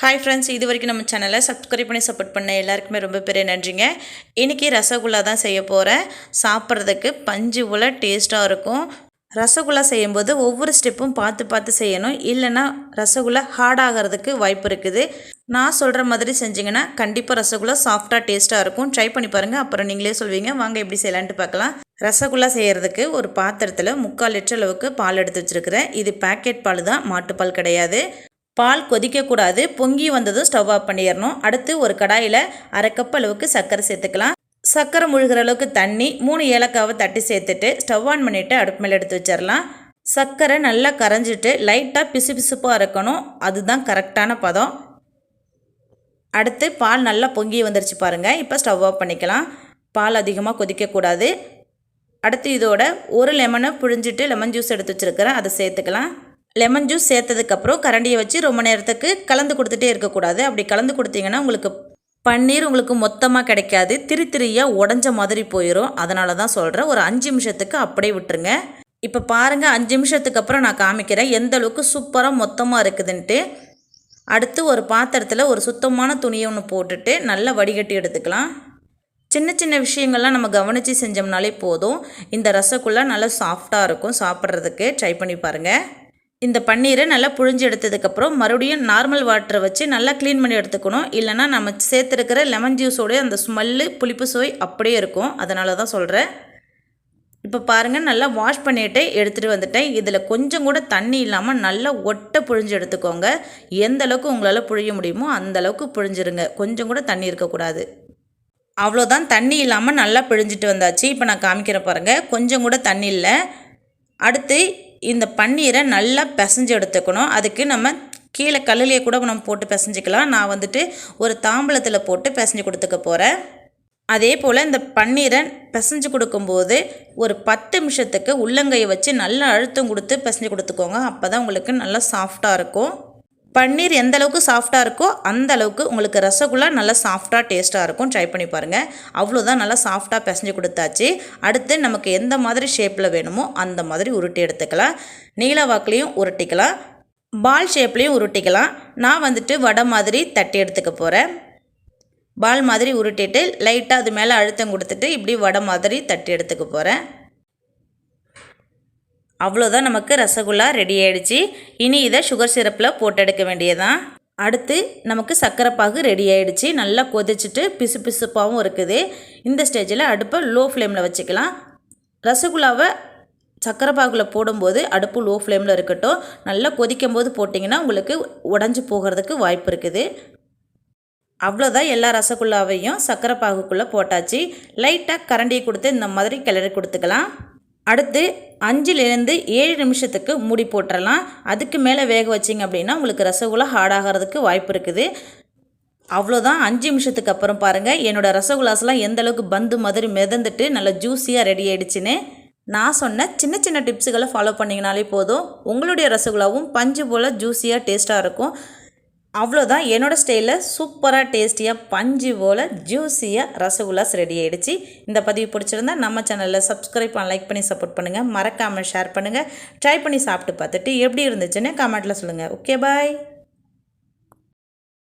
Hi friends இது வரைக்கும் நம்ம சேனலை சப்ஸ்கிரைப் பண்ணி சப்போர்ட் பண்ண எல்லாருக்குமே ரொம்ப பெரிய நன்றிங்க. இன்றைக்கி ரசகுல்லா தான் செய்ய போகிறேன் சாப்பிட்றதுக்கு பஞ்சு உல டேஸ்ட்டாக இருக்கும். ரசகுல்லா செய்யும்போது ஒவ்வொரு ஸ்டெப்பும் பார்த்து பார்த்து செய்யணும். இல்லைன்னா ரசகுல்லா ஹார்ட் ஆகிறதுக்கு வாய்ப்பு இருக்குது. நான் சொல்கிற மாதிரி செஞ்சிங்கன்னா கண்டிப்பாக ரசகுல்லா சாஃப்டாக டேஸ்ட்டாக இருக்கும். ட்ரை பண்ணி பாருங்கள் அப்புறம் நீங்களே சொல்வீங்க. வாங்க எப்படி செய்யலான்ட்டு பார்க்கலாம். ரசகுல்லா செய்கிறதுக்கு ஒரு பாத்திரத்தில் முக்கால் லிட்டர் அளவுக்கு பால் எடுத்து வச்சுருக்கிறேன். இது பேக்கெட் பால் தான். மாட்டுப்பால் கிடையாது. பால் கொதிக்கக்கூடாது. பொங்கி வந்ததும் ஸ்டவ் ஆஃப் பண்ணிடணும். அடுத்து ஒரு கடாயில் அரை கப் அளவுக்கு சர்க்கரை சேர்த்துக்கலாம். சர்க்கரை முழுகிற அளவுக்கு தண்ணி மூணு ஏலக்காவை தட்டி சேர்த்துட்டு ஸ்டவ் ஆன் பண்ணிவிட்டு அடுப்பு மேலே எடுத்து வச்சிடலாம். சர்க்கரை நல்லா கரைஞ்சிட்டு லைட்டாக பிசு பிசுப்பாக இருக்கணும் அதுதான் கரெக்டான பதம். அடுத்து பால் நல்லா பொங்கி வந்துருச்சு பாருங்கள் இப்போ ஸ்டவ் ஆஃப் பண்ணிக்கலாம். பால் அதிகமாக கொதிக்கக்கூடாது. அடுத்து இதோட ஒரு லெமனை புழிஞ்சிட்டு லெமன் ஜூஸ் எடுத்து வச்சுருக்கிறேன். அதை சேர்த்துக்கலாம். லெமன் ஜூஸ் சேர்த்ததுக்கப்புறம் கரண்டியை வச்சு ரொம்ப நேரத்துக்கு கலந்து கொடுத்துட்டே இருக்கக்கூடாது. அப்படி கலந்து கொடுத்தீங்கன்னா உங்களுக்கு பன்னீர் உங்களுக்கு மொத்தமாக கிடைக்காது. திரி திரியாக உடஞ்ச மாதிரி போயிடும் அதனால தான் சொல்கிறேன் ஒரு அஞ்சு நிமிஷத்துக்கு அப்படியே விட்டுருங்க. இப்போ பாருங்கள் அஞ்சு நிமிஷத்துக்கு அப்புறம் நான் காமிக்கிறேன். எந்த அளவுக்கு சூப்பராக மொத்தமாக இருக்குதுன்ட்டு. அடுத்து ஒரு பாத்திரத்தில் ஒரு சுத்தமான துணியை ஒன்று போட்டுட்டு நல்லா வடிகட்டி எடுத்துக்கலாம். சின்ன சின்ன விஷயங்கள்லாம் நம்ம கவனித்து செஞ்சோம்னாலே போதும். இந்த ரசகுல்லா நல்லா சாஃப்டாக இருக்கும் சாப்பிட்றதுக்கு. ட்ரை பண்ணி பாருங்கள் இந்த பன்னீரை நல்லா புழிஞ்சு எடுத்ததுக்கப்புறம் மறுபடியும் நார்மல் வாட்டரை வச்சு நல்லா க்ளீன் பண்ணி எடுத்துக்கணும். இல்லைனா நம்ம சேர்த்துருக்கிற லெமன் ஜூஸோடைய அந்த ஸ்மெல்லு புளிப்பு சுவை அப்படியே இருக்கும். அதனால தான் சொல்கிறேன் இப்போ பாருங்கள் நல்லா வாஷ் பண்ணிவிட்டு எடுத்துகிட்டு வந்துட்டேன். இதில் கொஞ்சம் கூட தண்ணி இல்லாமல் நல்லா ஒட்டை புழிஞ்சு எடுத்துக்கோங்க. எந்த அளவுக்கு உங்களால் புழிய முடியுமோ அந்தளவுக்கு புழிஞ்சிருங்க. கொஞ்சம் கூட தண்ணி இருக்கக்கூடாது அவ்வளோதான் தண்ணி இல்லாமல் நல்லா பிழிஞ்சிட்டு வந்தாச்சு. இப்போ நான் காமிக்கிறேன் பாருங்கள் கொஞ்சம் கூட தண்ணி இல்லை. அடுத்து இந்த பன்னீரை நல்லா பிசைஞ்சு எடுத்துக்கணும். அதுக்கு நம்ம கீழே கல்லுலேயே கூட நம்ம போட்டு பிசைஞ்சிக்கலாம். நான் வந்துட்டு ஒரு தாம்பளத்தில் போட்டு பிசைஞ்சு கொடுத்துக்க போகிறேன் அதே போல் இந்த பன்னீரை பிசைஞ்சு கொடுக்கும்போது ஒரு பத்து நிமிஷத்துக்கு உள்ளங்கையை வச்சு நல்லா அழுத்தம் கொடுத்து பிசைஞ்சு கொடுத்துக்கோங்க. அப்போ தான் உங்களுக்கு நல்லா சாஃப்டாக இருக்கும். பன்னீர் எந்த அளவுக்கு சாஃப்டாக இருக்கோ அந்த அளவுக்கு உங்களுக்கு ரசகுல்லா நல்லா சாஃப்டாக டேஸ்ட்டாக இருக்கும். ட்ரை பண்ணி பாருங்கள் அவ்வளோதான் நல்லா சாஃப்டாக பிசைஞ்சு கொடுத்தாச்சு. அடுத்து நமக்கு எந்த மாதிரி ஷேப்பில் வேணுமோ அந்த மாதிரி உருட்டி எடுத்துக்கலாம். நீல வாக்குலேயும் உருட்டிக்கலாம். பால் ஷேப்லேயும் உருட்டிக்கலாம். நான் வந்துட்டு வடை மாதிரி தட்டி எடுத்துக்க போகிறேன் பால் மாதிரி உருட்டிட்டு லைட்டாக அது மேலே அழுத்தம் கொடுத்துட்டு இப்படி வடை மாதிரி தட்டி எடுத்துக்க போகிறேன் அவ்வளோதான் நமக்கு ரசகுல்லா ரெடி ஆகிடுச்சு இனி இதை சுகர் சிரப்பில் போட்டு எடுக்க வேண்டியதான் அடுத்து நமக்கு சர்க்கரை பாகு ரெடி ஆகிடுச்சு நல்லா கொதிச்சுட்டு பிசு பிசுப்பாகவும் இருக்குது. இந்த ஸ்டேஜில் அடுப்பை லோ ஃப்ளேமில் வச்சுக்கலாம். ரசகுல்லாவை சர்க்கரை பாகில் போடும்போது அடுப்பு லோ ஃப்ளேமில் இருக்கட்டும். நல்லா கொதிக்கும் போது போட்டிங்கன்னா உங்களுக்கு உடஞ்சி போகிறதுக்கு வாய்ப்பு இருக்குது. அவ்வளோதான் எல்லா ரசகுல்லாவையும் சர்க்கரை பாகுக்குள்ளே போட்டாச்சு. லைட்டாக கரண்டியை கொடுத்து இந்த மாதிரி கிளறி கொடுத்துக்கலாம். அடுத்து அஞ்சுலேருந்து ஏழு நிமிஷத்துக்கு மூடி போட்டுடலாம் அதுக்கு மேலே வேக வச்சிங்க அப்படின்னா உங்களுக்கு ரசகுல்லா ஹார்டாகிறதுக்கு வாய்ப்பு இருக்குது. அவ்வளோதான். அஞ்சு நிமிஷத்துக்கு அப்புறம் பாருங்கள் என்னோடய ரசகுல்லாஸ்லாம் எந்த அளவுக்கு பந்து மாதிரி மிதந்துட்டு நல்லா ஜூஸியாக ரெடி ஆகிடுச்சின்னு நான் சொன்ன சின்ன சின்ன டிப்ஸுகளை ஃபாலோ பண்ணிங்கனாலே போதும். உங்களுடைய ரசகுல்லாவும் பஞ்சு போல் ஜூஸியாக டேஸ்ட்டாக இருக்கும். அவ்வளோதான். என்னோடய ஸ்டைலில் சூப்பராக டேஸ்டியாக பஞ்சு போல் ஜூஸியாக ரசகுல்லாஸ் ரெடி ஆகிடுச்சு இந்த பதிவு பிடிச்சிருந்தா நம்ம சேனலில் சப்ஸ்கிரைப் பண்ண லைக் பண்ணி சப்போர்ட் பண்ணுங்கள் மறக்காமல் ஷேர் பண்ணுங்கள் ட்ரை பண்ணி சாப்பிட்டு பார்த்துட்டு எப்படி இருந்துச்சுன்னு கமெண்ட்டில் சொல்லுங்கள் ஓகே பாய்